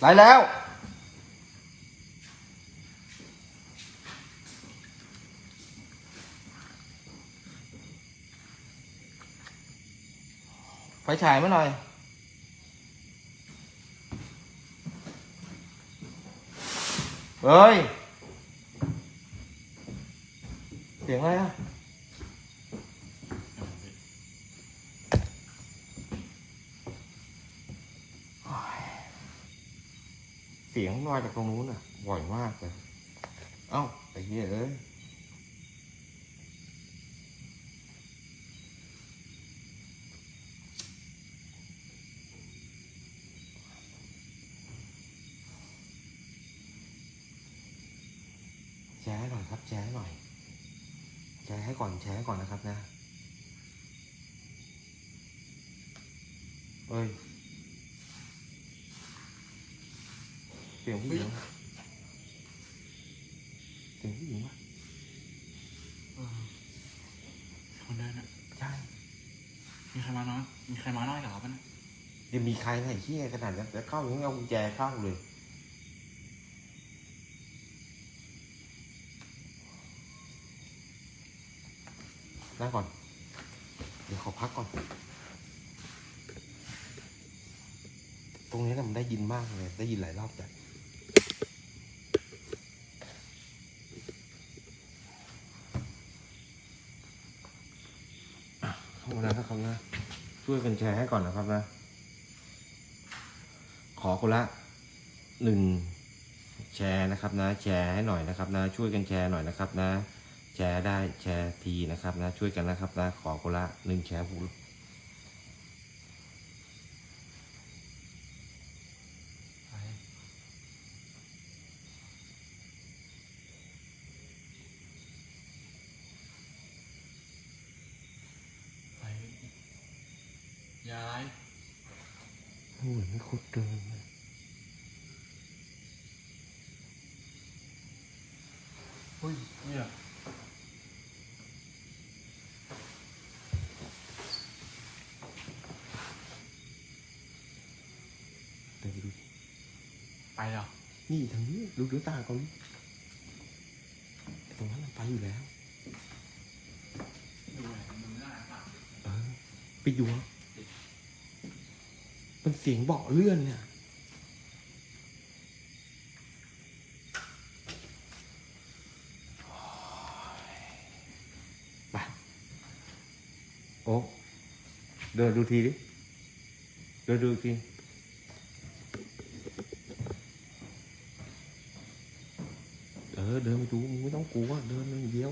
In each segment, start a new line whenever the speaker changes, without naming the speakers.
ไลฟ์แล้ว ไฟฉายมาหน่อยเฮ้ย เสียงอะไรอะ เสียงมาจากตรงนู้นอะบ่อยมากเลย เอ้าไอ้เหี้ยเอ้ยแชร์ให้หน่อยครับแชร์ให้หน่อยแชร์ให้ก่อนแชร์ให้ก่อนนะครับนะเฮ้ย เสียงผู้หญิงเสียงผู้หญิงวะ
เออคนเดินอะ
ใช่
มีใครมาน้อยมีใครมาน้อยเหรอปะนะ
เดี๋ยวมีใครไหนที่ขนาดนั้นจะเข้ายังไม่เอากุญแจเข้าเลยนั่งก่อน เดี๋ยวขอพักก่อน ตรงนี้นะมันได้ยินมากเลย ได้ยินหลายรอบจ้ะอะเข้า มาแล้วนะครับนะ ช่วยกันแชร์ให้ก่อนนะครับนะ ขอคนละหนึ่งแชร์นะครับนะ แชร์ให้หน่อยนะครับนะ ช่วยกันแชร์หน่อยนะครับนะ แชร์ได้แชร์ทีนะครับนะ ช่วยกันนะครับนะ ขอคนละหนึ่งแชร์พูด
ไปไปย้าย
เหมือนไม่คุดเดินเลย
เฮ้ยเนี่ย
เดินไปดูดิ
ไปเหรอ
นี่ทางนี้ดูดูตาเขาดิไอ้ตรงนั้นมันไปอยู่แล้ว
ดูหน่อยดูหน้าตา
เออปิดอยู่วะมันเสียงเบาะเลื่อนเนี่ยไปโอ้เดินดูทีดิเดินดูที เออ เดินไปดูมึงไม่ต้อง กลัวเดินอย่างเดียว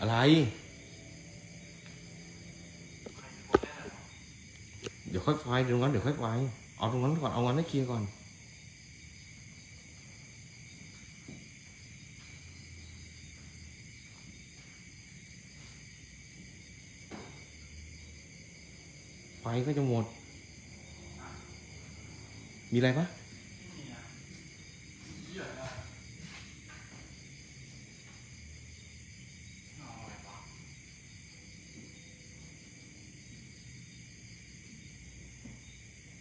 อะไร เดี๋ยวค่อยไฟตรงนั้นเดี๋ยวค่อยไฟเอาตรงนั้นก่อนเอางั้นให้เคลียร์ก่อนไฟก็จะหมด มีอะไรปะ
เหี้ยอะเอาอะไรวะ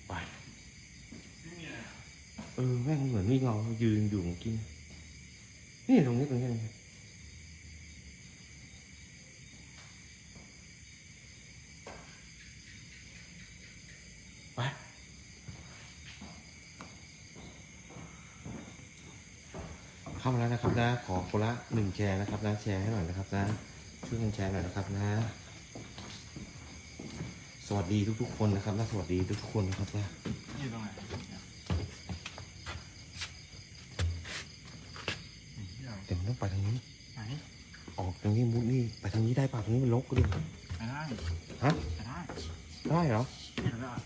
ไป
ไม่มีอะไรอะ
เออแม่งเหมือนมีเงายืนอยู่เมื่อกี้นี่ตรงนี้ตรงนี้ตรงนี้ไปเข้ามาแล้วนะครับนะ ขอคนละหนึ่งแชร์นะครับนะแชร์ให้หน่อยนะครับนะช่วยกันแชร์หน่อยนะครับนะ สวัสดีทุกๆคนนะครับนะสวัสดีทุกๆคนนะครับนะ
อยู่ตรงไหนเนี่ยเหี้ย
เดี๋ยวมันต้อง ไปทางนี้
ไหน
ออกทางนี้มุดนี่ไปทางนี้ได้ป่ะทางนี้มันลกก็ดิ
ไปได้
ฮะ
ไปได้
ได้เหรอ
เห็นแล้ว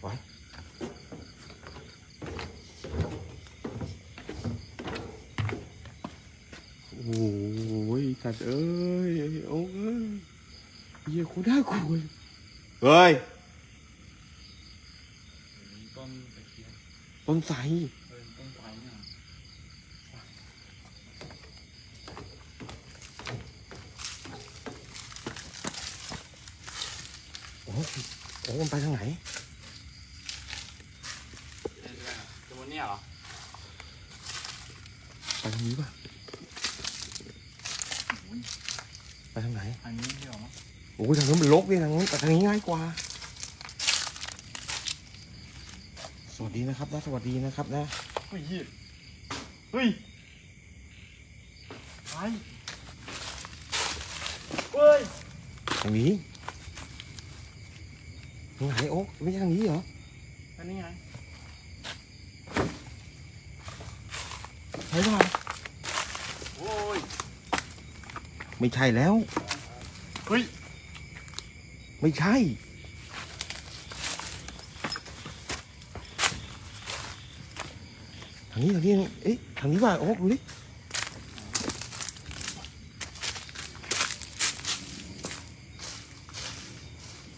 ไว้โอ้ยสัตว์เอ้ยโอ้ยเหี้ยโคตรน่ากลัวเลยเฮ้ย
ต้นตะเคียน
ต้นไทร
เออต้นไทรเนี่ย
โอ้โหโอ้มันไปทางไหน
บนเนี่ยเหรอ
ไปทางนี้ป่ะ ไปทางไหน
อันนี้เดี๋ยวมั้ง
โอ้ยทางนู้นมันลกนี่ทางนู้นแต่ทางนี้ง่ายกว่า สวัสดีนะครับนะสวัสดีนะครับนะ
เฮ้ยเหี้ยเฮ้ยไปเฮ้ย
ทางนี้ทาง ไหนโอ๊คไม่ใช่ทางนี้เหรอ
อันนี้ไง
ใช่ป่ะ
โอ้ย
ไม่ใช่แล้ว
เฮ้ย
ไม่ใช่ ทางนี้ทางนี้ เอ๊ะทางนี้ป่ะโอ๊คดูดิ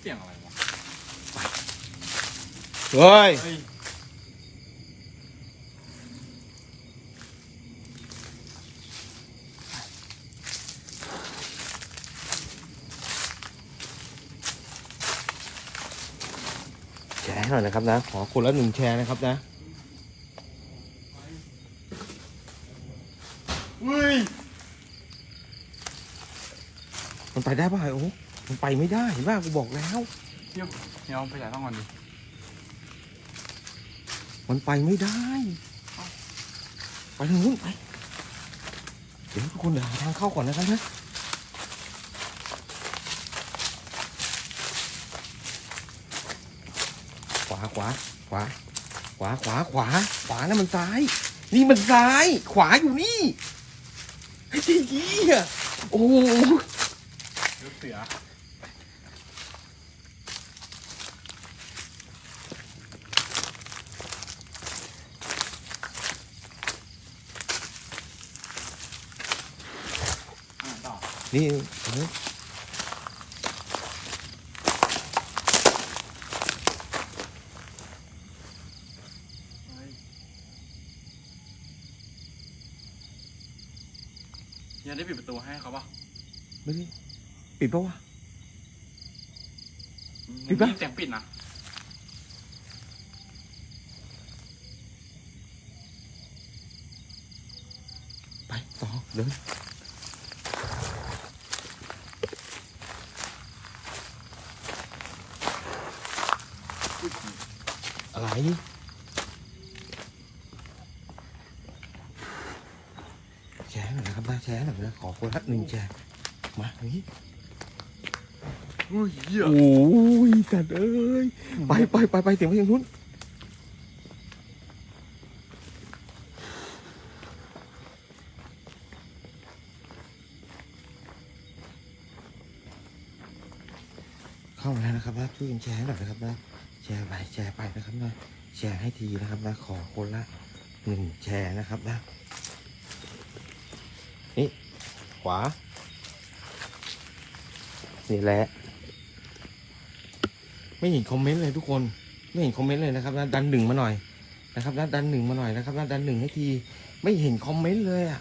เสียงอะไรวะ
เฮ้ย
เฮ้ย
แชร์ให้หน่อยนะครับนะ ขอคนละหนึ่งแชร์นะครับนะ
เฮ้ย
มันไปได้ป่ะโอ๊คมันไปไม่ได้เห็นป่ะกูบอกแล้ว
เดี๋ยวเดี๋ยวไปจ่ายต้องก่อนดิ
มันไปไม่ได้ ไปทางนู้นไป เดี๋ยวทุกคนเดี๋ยวหาทางเข้าก่อนนะครับนะขวาขวาขวา ขวาขวาขวา ขวานั่นมันซ้าย นี่มันซ้าย ขวาอยู่นี่ไอ้ที่ยี่อะโอ้
เสืออ่าต่อ
นี่เออ
เฮ้ยเฮียได้ปิดประตูให้เขาปะ
ไม่ได้ปิดปะวะ ปิ
ปิ
ด
ด
ปะ
เสียงปิดนะ
ไปต่อเดิน อะไรแชร์หน่อยนะครับมาแชร์หน่อยนะขอคนละหนึ่งแชร์ แชร์หน่อยนะครับนะแชร์ไปแชร์ไปนะครับนะแชร์ให้ทีนะครับนะขอคนละหนึ่งแชร์นะครับนะนี่ขวา นี่แหละ ไม่เห็นคอมเมนต์เลยทุกคนไม่เห็นคอมเมนต์เลยนะครับนะดันหนึ่งมาหน่อยนะครับนะดันหนึ่งมาหน่อยนะครับนะดันหนึ่งให้ทีไม่เห็นคอมเมนต์เลยอะ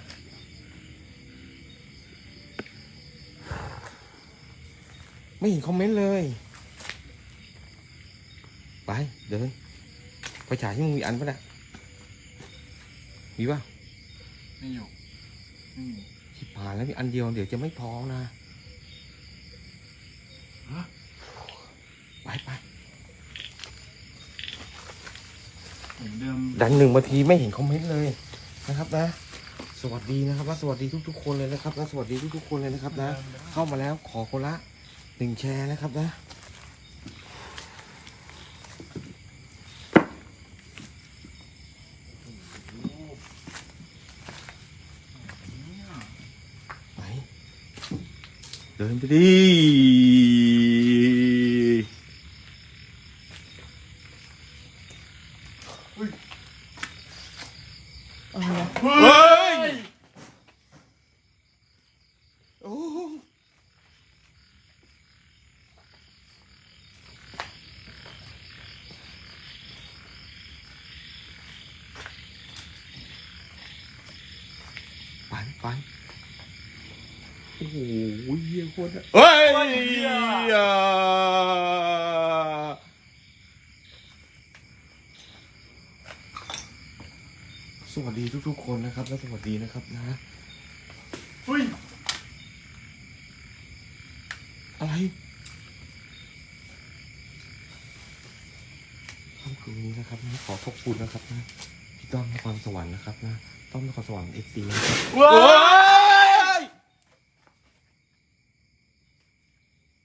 ไม่เห็นคอมเมนต์เลย ไปเดินไปฉายที่มึงมีอันปะเนี่ยมีปะ
ไม่อยู่ไม่อยู่
ชิบหายแล้วมีอันเดียวเดี๋ยวจะไม่พอนะ
ฮะ
ไปไป
เหมือนเดิม
ดันหนึ่งนาทีไม่เห็นคอมเมนต์เลยนะครับนะ สวัสดีนะครับและสวัสดีทุก ๆ คนเลยนะครับและสวัสดีทุกๆคนเลยนะครับนะ เข้ามาแล้วขอคนละหนึ่งแชร์นะครับนะ ไป เดินไปดิอะไรนะ
เฮ้ย
โอ้ไปไปโอ้โหเยี่ยโคตรเฮ้ย
เหี้ย
อสวัสดีทุกๆคนนะครับ และสวัสดีนะครับนะ
เฮ้ย
อะไรค่ำคืนนี้นะครับนะขอขอบคุณนะครับนะพี่ต้อมนครสวรรค์นะครับนะต้อมนครสวรรค์เอ็กซ์ตีนะครับ
ว้า
เฮ้ย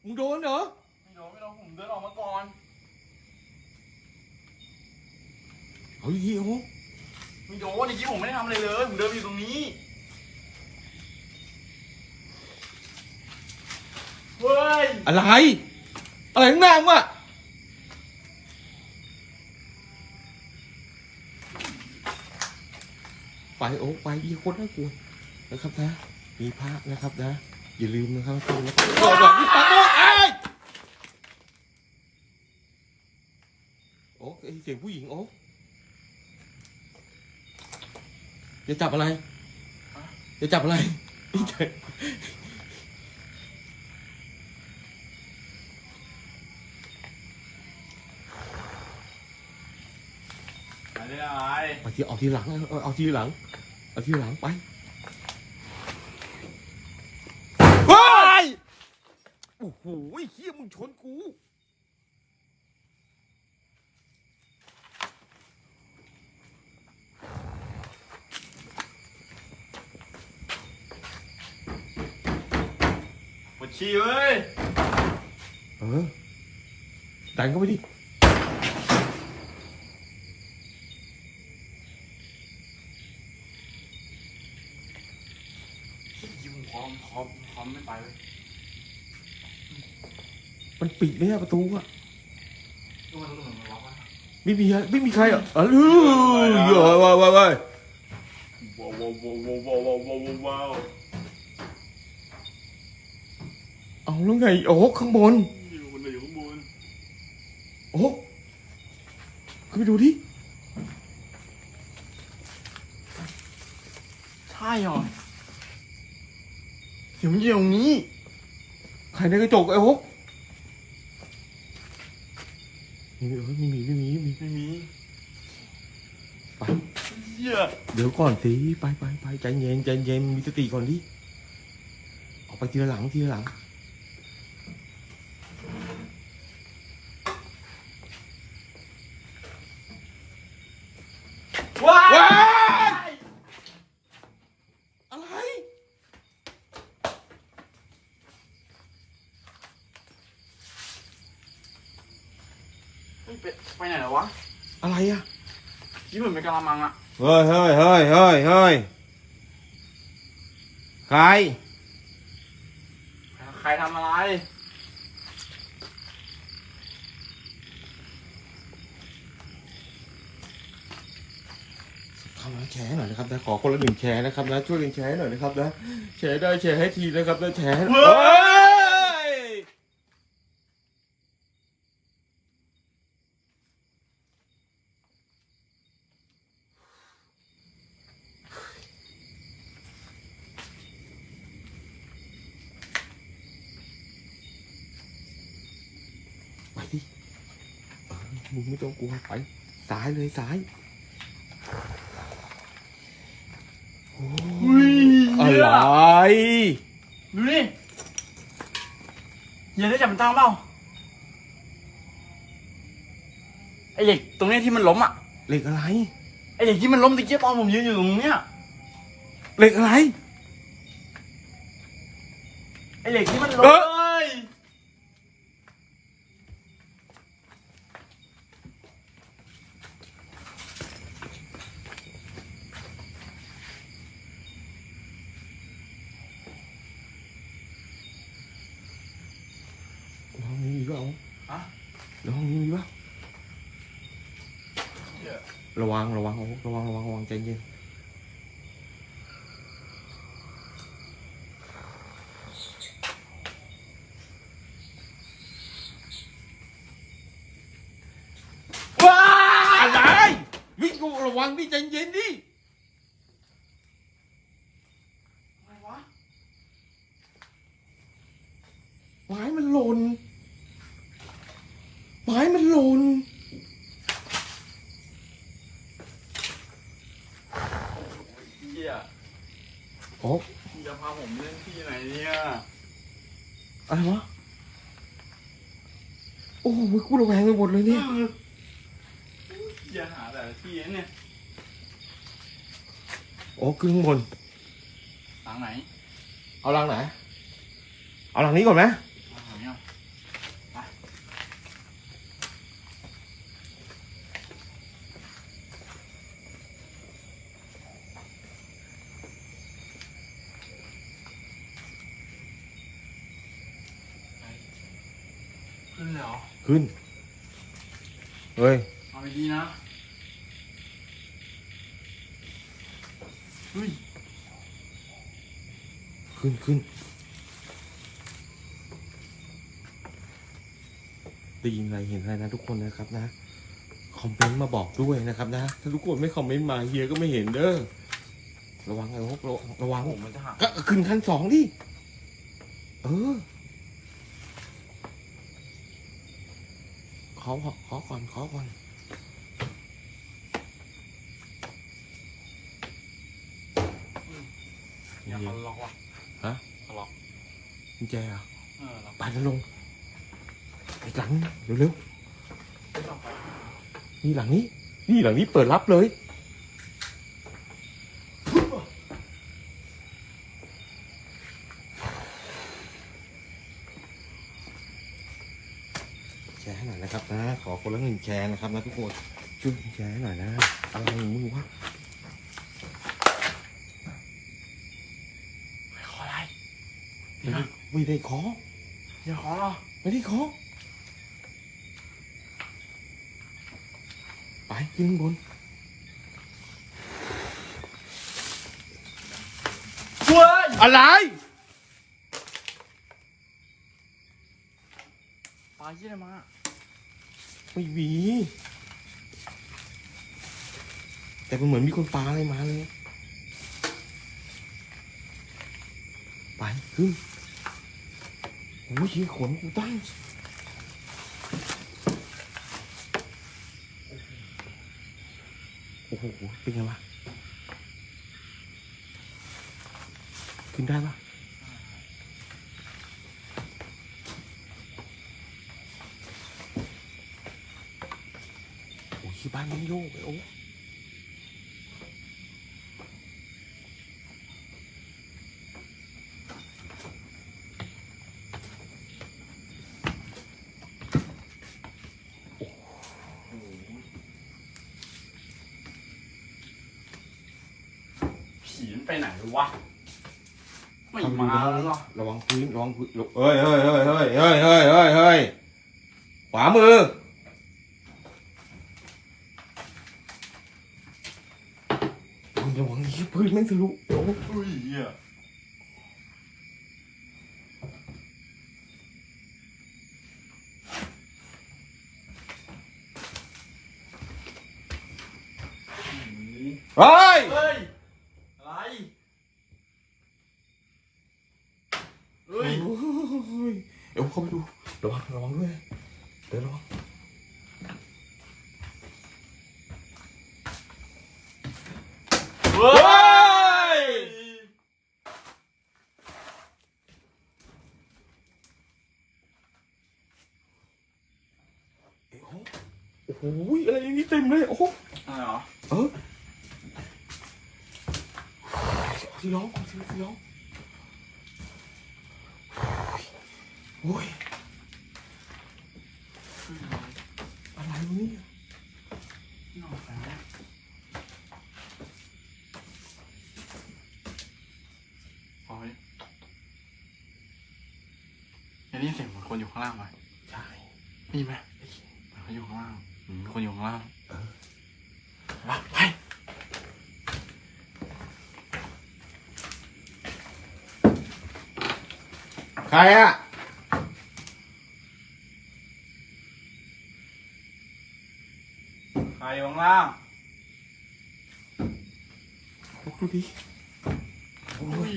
มึงโดนเหรอ
ไม่โดนไม่โดนผมเดินออกมาก่อน
เอาดีๆโอ้
ไม่โดนเมื่อกี้ผมไม่ได้ทำอะไรเลยผมเดินไปอยู่ตรงนี้ เฮ้ย
อะไร อะไรข้างหน้ามึงอะไปโอ้ไปยี่คนน่ากลัวนะครับนะ มีพระนะครับนะ อย่าลืมนะครับต้องนะครับโอ้แบบนี้ปาโมดไอ้ยโอ้ไอ้เสียงผู้หญิงโอ้จะจับอะไร จะจับอะไรไม่ใช่
อะไรอะไร
เอาทีเอาทีหลังเอาเอาทีหลังเอาทีหลังไปว้ายโอ้โหเฮียมึงชนกู
ปวดฉี่เว้ย
เออดันเข้าไปดิ
ยิ่งพร้อมพร้อมพร้อมไม่ไปเลย
มันปิดไหมอะประตูอะ
ก็มันเหมือนมันล็อกอะ
ไม่มีอะไม่มีใครอะอ๋อลือเยอะว้าวว้าวว้าว
ว้าวว้าวว้าวว้าวว้าวว้าวว้าว
เอาแล้วไงโอ้ข้างบน
อยู่บนอยู่ข้างบน
โอ้ขึ้นไปดูดิ
ใช่เหรอเดี๋ยวมันอยู่ตรงนี้
ใครในกระจกไอ้โอ้ ไม่มีเออไม่มีไม่มีไม่มี
ไม่มี
ไป
เหี้ย
เดี๋ยวก่อนสิไปไปไปใจเย็นใจเย็นมีสติก่อนดิออกไปทีละหลังทีละหลัง
ว้า
ว้าย อะไร
เฮ้ยไปไปไหนแล้ววะ
อะไรอะ
ยี่เหมือนเป็นกะละมังอะ
เฮ้ยเฮ้ยเฮ้ยเฮ้ยเฮ้ยใคร
ใครทำอะไร
ทำนะแชร์หน่อยนะครับนะขอคนละหนึ่งแชร์นะครับนะช่วยกันแชร์หน่อยนะครับนะแชร์ได้แชร์ให้ทีนะครับนะแชร์ให้
เฮ้ย
ยไปดิเออมึงไม่ต้องกลัวไปซ้าย เลยซ้ายโอ้
อุ้ย
อะไร
ดูนี่เฮียได้จับมันตั้งเปล่าไอเหล็กตรงเนี้ยที่มันล้มอะ
เหล็กอะไร
ไอเหล็กที่มันล้มตะเกียบตอนผมยืนอยู่ตรงเนี้ย
เหล็กอะไร
ไอเหล็กที่มันล้ม
เอ้
เอ้ย
ห้องนี้มีเปล่า
ฮะ
แล้วห้องนี้มีเปล่า ระวังระวังโอ้ระวังระวังระวังใจเย็นี่อะโอ้จะ
พาผมเล่นที่ไหนเนี่ย
อะไรวะโอ้โหกูระแวงไปหมดเลยเนี่ย
อย่าหาแต่ที่เนี่ย
โอ้ขึ้นข้างบน
หลังไหน
เอาหลังไหน เอาหลังนี้ก่อนไหม
ขึ้น เฮ้
ย
เอาดีๆนะ เฮ้ย
ขึ้นขึ้นได้ยินอะไรเห็นอะไรนะทุกคนนะครับนะ คอมเมนต์มาบอกด้วยนะครับนะ ถ้าทุกคนไม่คอมเมนต์มาเฮียก็ไม่เห็นเด้อ ระวังไอ้พวกระวังระวัง
ผมมันจะหัก
ก็ขึ้นขั้นสองดิ เออ khó khó khó con khó con
Hả? Lọt. Con chê à? Ờ, nó luôn. Cái lắng, liu
liu Đi
lắng ý Đi lắng ý, bờ
lắp lấy แชร์นะครับนะทุกคนช่วยแชร์ให้หน่อยนะอะไรของมึงวะ
ไม่ขออะไร
ไม่ได้ไม่ได้ขอ
อย่าขอหรอ
ไม่ได้ขอไปขึ้นข้างบน
เว้ย
อะไร
ปลายี่อะไรมา
ไม่มี แต่มันเหมือนมีคนปาอะไรมาเลย ไปขึ้นโอ้ยขนกูตั้งโอ้โห เป็นไงวะ ขึ้นได้ปะ ที่บ้านไม่โยกเลโอ้
ไปไหนวะ ไม่มาแล้วหรอ
ระวังพื้นระวังพื้นเฮ้ยเฮ้ยเฮ้ยเฮ้ยเฮ้ยเฮ้ยเฮ้ยขวามือ
เฮ้
ย
เฮ้ย อะไรเฮ้ย
โอ้ยเดี๋ยวเข้าไปดูระวังระวังด้วยเดี๋ยวระวัง
เฮ้ย
เอ้ยโอ้โหอะไรนี่เต็มเลยโอ้โห
อะไรเหรอ
เออ fuyant, coup de fuyant. Ui. Bắn bắn núi. Nó phải. Rồi đấy. ได้ยิ
นเสียงเหมือนคนอยู่ข้างล่างไหม
ใช่
ได้ยินไหมเหมือนเขาอยู่ข้างล่างเหมือนคนอยู่ข้างล่าง
เออ
ไป
ใครอะ
ใครอยู่ข้างล่าง
ดูดิโอ้ย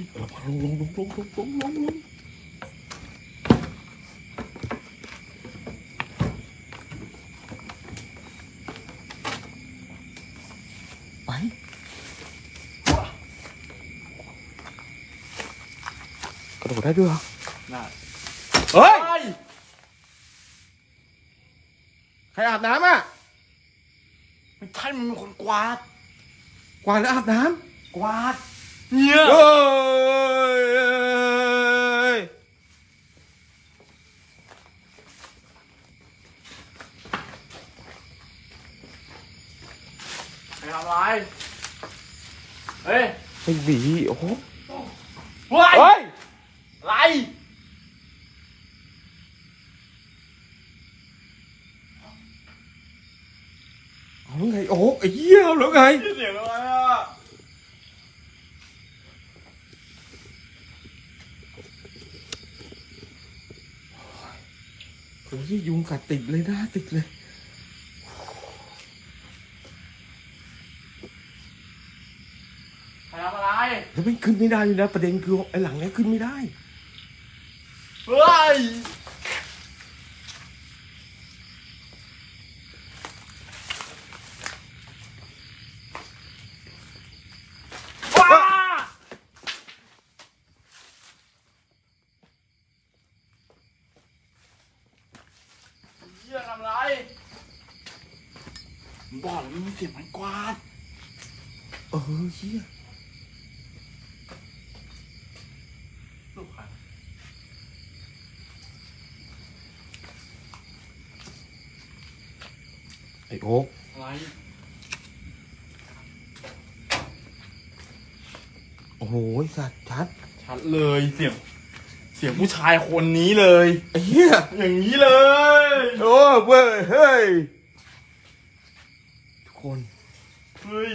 ร เฮ้ย ใครอาบน้ำอะ
ไม่ใช่มันเป็นคนกวาด
กวาดแล้วอาบน้ำ
กวาด เนี่ย
เฮ้ย
ไปทำอะไร เฮ้ย
ไอ้หวีโอ้โห
เฮ้ย ไอ้
เหี้ยเอาแล้วไง
เสียงอะไรอะ
โอ้ยยุงกัดติดเลยนะติดเลย
ไปทำอะไร
แล้วไม่ขึ้นไม่ได้เลยนะประเด็นคือไอ้หลังเนี้ยขึ้นไม่ได้
เฮ้ย ว้าเหี้ยทำไรมึงบอกแล้วมันมีเสียงมันกวาด
เออเหี้ย
ลูกใคร
ไอ้โอ๊ก
อะไร
โอ้โหสัตว์ชัด
ชัดเลยเสียง เสียงผู้ชายคนนี้เลย
ไอ้เหี้ย
อย่างนี้เลย
โอ้เว้ยเฮ้ยทุกคน
เฮ้ย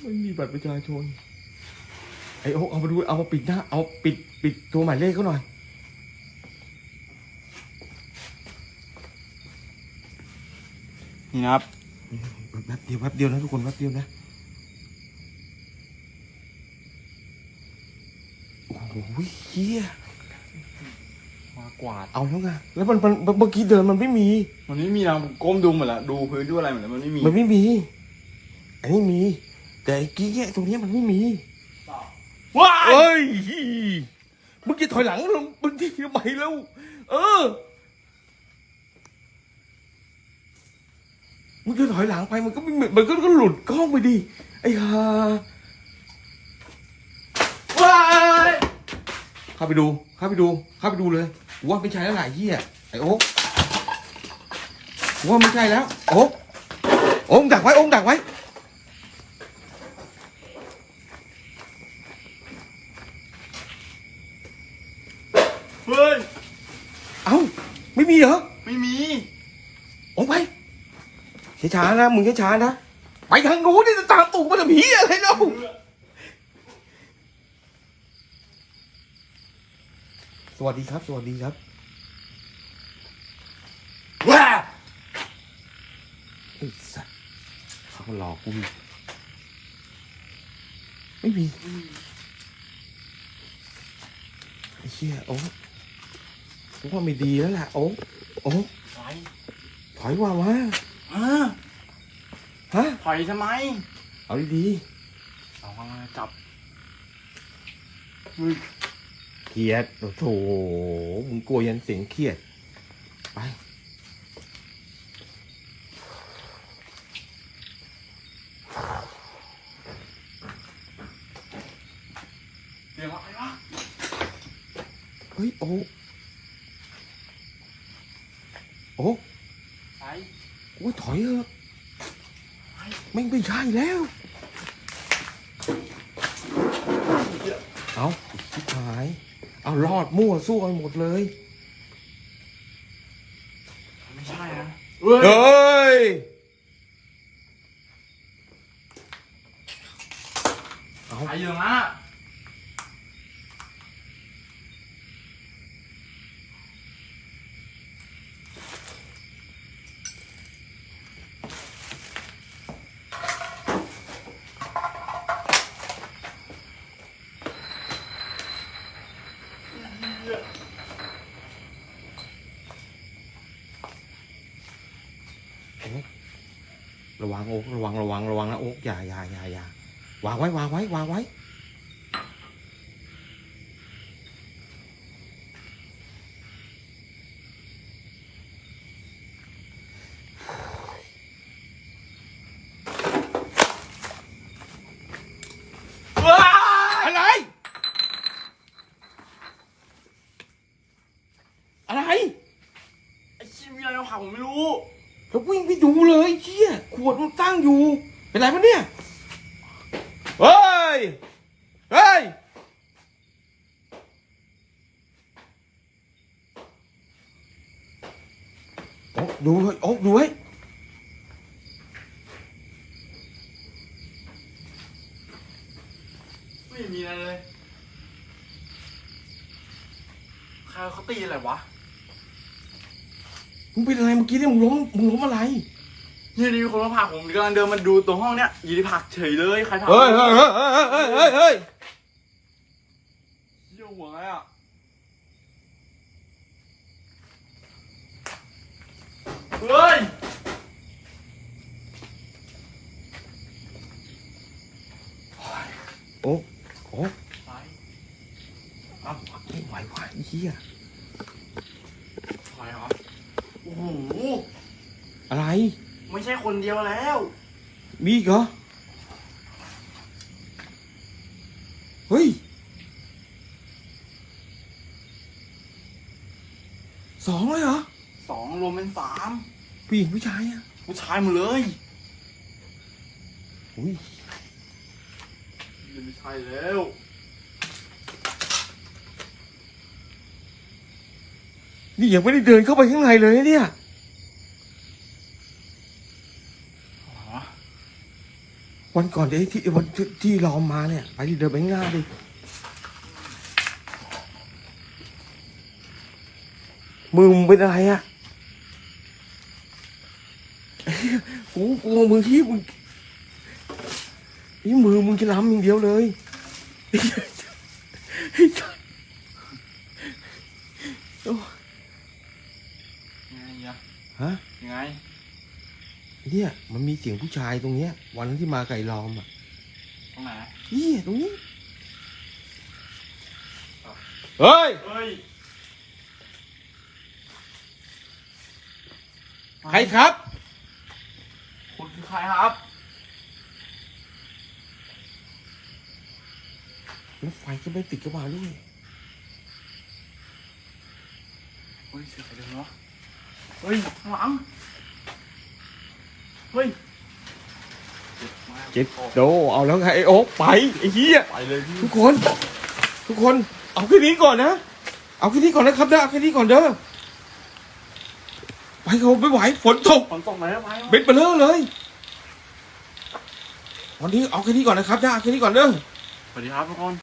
ไม่มี บัตรประชาชน ไอ้โอ๊กเอามาดูเอามาปิดหน้าเอาปิดปิดตัวหมายเลขเขาหน่อย
นี่นะครับ
แป๊บเดียวแป๊บเดียวนะทุกคนแป๊บเดียวนะโอ้โหเฮีย
มากวาด
เอาแล้วไงแล้วมันมันเมื่อกี้เดินมันไม่มี
มันไม่มีนะผมก้มดูหมดแล้วดูพื้นดูอะไรหมดแล้วมันไม่มี
มันไม่มี อันนี้มี แต่ไอ้กี้เนี่ยตรงเนี้ยมันไม่มี
ว้าย
เอ้ยมึงจะถอยหลังมึงที่ทำไมแล้ว เออมึงจะถอยหลังไปมันก็ไม่มันก็ก็หลุดกล้องไปดิไอ้ห่า
ว้าย
เข้าไปดูเข้าไปดูเข้าไปดูเลยกูว่าไม่ใช่แล้วหลายเหี้ยไอ้โอ๊คกูว่าไม่ใช่แล้วโอ๊คโอ๊คดักไว้โอ๊คดักไว้
เฮ้ย
เอ้า ไม่มีเหรอ
ไม่มี
โอ๊คไปช้าๆนะ มึงช้าๆนะ ไปทางนู้นนี่จะตามตูดมาทำเหี้ยอะไรแล้วสวัสดีครับ สวัสดีครับ
ว้า
ไอ้สัตว์เขาหลอกกูอีกไม่มีไอ้เชี่ยโอ๊ คกูว่าไม่ดีแล้วล่ะโอ๊คโอ๊ค
อะไร
ถอยว่ามา
ฮะ
ฮะ
ถอยทำไม
เอาดี
เอามาจับเฮ้ย
ๆเครียดโอ้โถมึงกลัวยันเสียงเครียดไป
เสียงอะไรวะ
เฮ้ยโอ๊ค โอ๊ค
ไป
กูว่าถอยเถอะไม่ไม่ใช่แล้ว เอาชิบหาย เอารอดมั่วสู้กันหมดเลย
ไม่ใช่นะเฮ้ย
เฮ้ย เอา
ใครอยู่ตรงนั้นอะ
ระ วังโอ๊กระวังระวังระวังนะโอ๊กอย่าอย่าอย่าอย่าวางไว้วางไว้วางไว้ ไม่ดูเลยเชี่ยขวดมันตั้งอยู่ เป็นไรปะเนี่ย เฮ้ย เฮ้ย โอ๊กดูเฮ้ยโอ๊กดูเฮ้ย
ไม่มีอะไรเลยใครเขาตีอะไรวะ
มึงเป็นอะไรเมื่อกี้เนี่ยมึงล้มมึงล้มอะไร
นี่นี่มีคนมาผลักผมกำลังเดินมาดูตรงห้องเนี้ยอยีดีผลักเฉยเลย ใครทำ
เฮ้ยเฮ้ยเฮ้ยเฮ้ยเฮ้ยเฮ้ย
เยี่ยวหัวไงอะ เฮ้ย
โอ๊กโอ๊ก
ไป
อ้าวไม่ไหวว่ะไอ้เหี้ย
ถอยเหรอโอ้โห
อะไร
ไม่ใช่คนเดียวแล้ว
มีอีกเหรอ เฮ้ยสองเลยเหรอ
สอง รวมเป็นสาม
ผู้หญิงผู้ชายอะ
ผู้ชายหมดเลย
อุ้ย
ไม่ใช่แล้ว
นี่ยังไม่ได้เดินเข้าไปข้างในเลยนะเนี่ย
อ๋อ
วันก่อนเอ้ที่วันที่ที่เรามาเนี่ยไปดิเดินไปข้างหน้าดิมือมึงเป็นอะไรอะ กูกลัวมือที่มึงนี่มือมึงจะล้ำอย่างเดียวเลยไอ้สัสโอ้
ยังไงเนี่ย
ฮะ
ยังไง
เนี่ยมันมีเสียงผู้ชายตรงเนี้ย วันนั้นที่มาไก่ล้อมอะ
ตรงไหน
นี่ตรงนี้เฮ้ย
เฮ้ย
ใครครับ
คุณคือ ใครครับ
แล้วไฟก็ไม่ติดก็มาด้วย
เฮ้ยเสียงใครเดินวะเฮ้ยข้างหลังเฮ้ย
เจ็ดโดเอาแล้วไงไอ้โอ๊กไปไอ้เหี้ย
ไปเลยพี่
ทุกคน ทุกคน เอาแค่นี้ก่อนนะ เอาแค่นี้ก่อนนะครับนะเอาแค่นี้ก่อนเด้อไปเขาไม่ไหวฝนตก
ฝนตกไหมไปวะ
เบ็ดเบลอเลย วันนี้เอาแค่นี้ก่อนนะครับนะเอาแค่นี้ก่อนเด้อ
สวัสดีครับทุกคน